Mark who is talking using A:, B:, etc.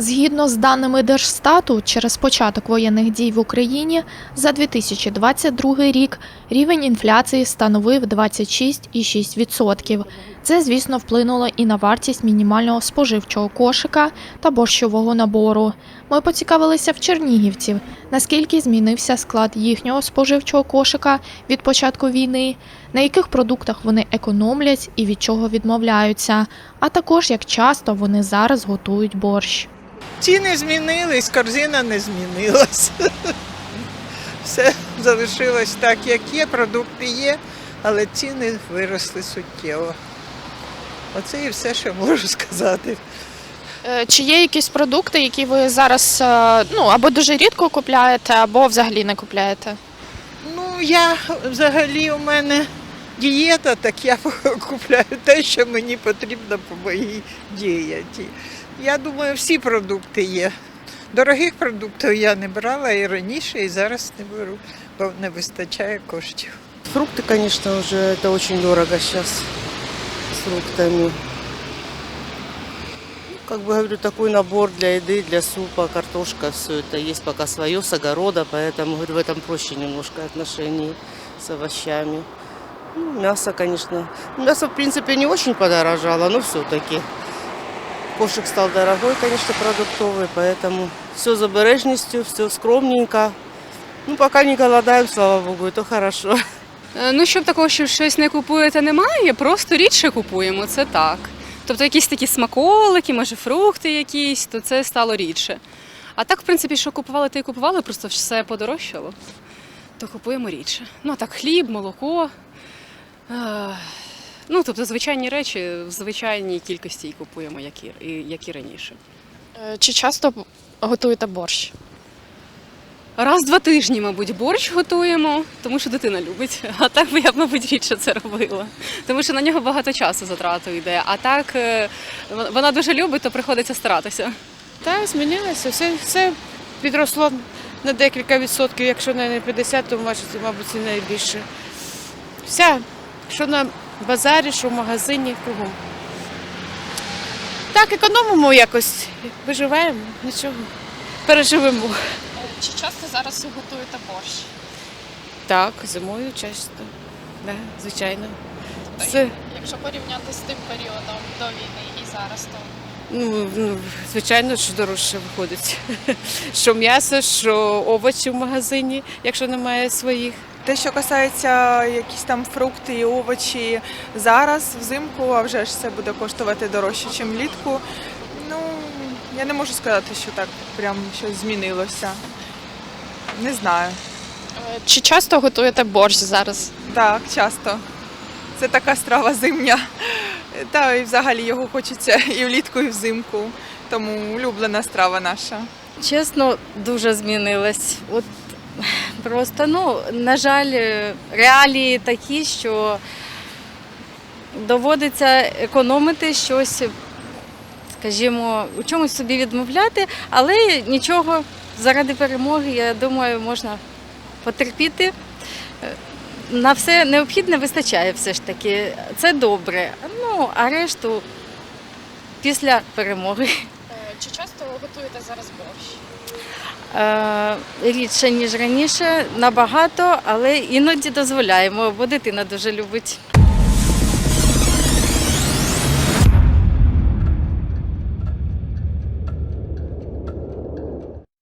A: Згідно з даними Держстату, через початок воєнних дій в Україні за 2022 рік рівень інфляції становив 26,6%. Це, звісно, вплинуло і на вартість мінімального споживчого кошика та борщового набору. Ми поцікавилися в чернігівців, наскільки змінився склад їхнього споживчого кошика від початку війни, на яких продуктах вони економлять і від чого відмовляються, а також як часто вони зараз готують борщ.
B: Ціни змінились, корзина не змінилась. Все залишилось так, як є, продукти є, але ціни виросли суттєво. Оце і все, що можу сказати.
A: Е, Чи є якісь продукти, які ви зараз е, ну або дуже рідко купляєте, або взагалі не купляєте?
B: Ну, я взагалі у мене дієта, так я купляю те, що мені потрібно по моїй дієті. Я думаю, всі продукти є. Дорогих продуктів я не брала і раніше, і зараз не беру, бо не вистачає коштів.
C: Фрукты, конечно, уже это очень дорого сейчас с фруктами. Ну, Как бы говорю, такой набор для еды, для супа, картошка, все это есть пока свое с огорода, поэтому говорю, в этом проще немножко отношении с овощами. Ну, мясо, конечно. Мясо, в принципе, не очень подорожало, но все-таки. Кошек стал дорогой, конечно, продуктовый, поэтому все с обережностью, все скромненько. Ну, пока не голодаем, слава богу, и то хорошо.
D: Е, Ну, щоб такого, що щось не купуєте, немає, просто рідше купуємо, це так. Тобто якісь такі смаколики, може фрукти якісь, то це стало рідше. А так, в принципі, що купували, то й купували, просто все подорожчало, то купуємо рідше. Ну, а так, хліб, молоко. Ну, тобто, звичайні речі в звичайній кількості й купуємо, як і, і- як і раніше.
A: Е, Чи часто готуєте борщ?
D: Раз в два тижні, мабуть, борщ готуємо, тому що дитина любить. А так би я б, мабуть, рідше це робила. Тому що на нього багато часу затрату йде. А так е, вона дуже любить, то приходиться старатися.
E: Та змінилося. Все, все підросло на декілька відсотків, якщо не на 50, то мабуть, і найбільше. Вся, що на базарі, що в магазині, кругом. Так, економимо якось, виживаємо, нічого. Переживемо.
A: Чи часто зараз готуєте борщ?
E: Так, зимою часто. Да, звичайно. Це,
A: Якщо порівняти з тим періодом до війни і зараз, то
E: ну, ну, звичайно, що дорожче виходить. Що м'ясо, що овочі в магазині, якщо немає своїх.
F: Те, що касається якісь там фрукти і овочі зараз, взимку, а вже ж це буде коштувати дорожче, ніж влітку. Ну, я не можу сказати, що так прям щось змінилося. Не знаю.
A: Е, чи часто готуєте борщ зараз?
F: Так, часто. Це така страва зимня. Та і взагалі його хочеться і влітку, і взимку. Тому улюблена страва наша.
G: Чесно, дуже змінилась. От просто, ну, на жаль, е, реалії такі, що доводиться економити щось, скажімо, у чомусь собі відмовляти, але нічого заради перемоги, я думаю, можна потерпіти. Е, На все необхідне вистачає все ж таки. Це добре. Ну, а решту після перемоги.
A: Готуєте зараз борщ?
G: Е, рідше, ніж раніше, набагато, але іноді дозволяємо, бо дитина дуже любить.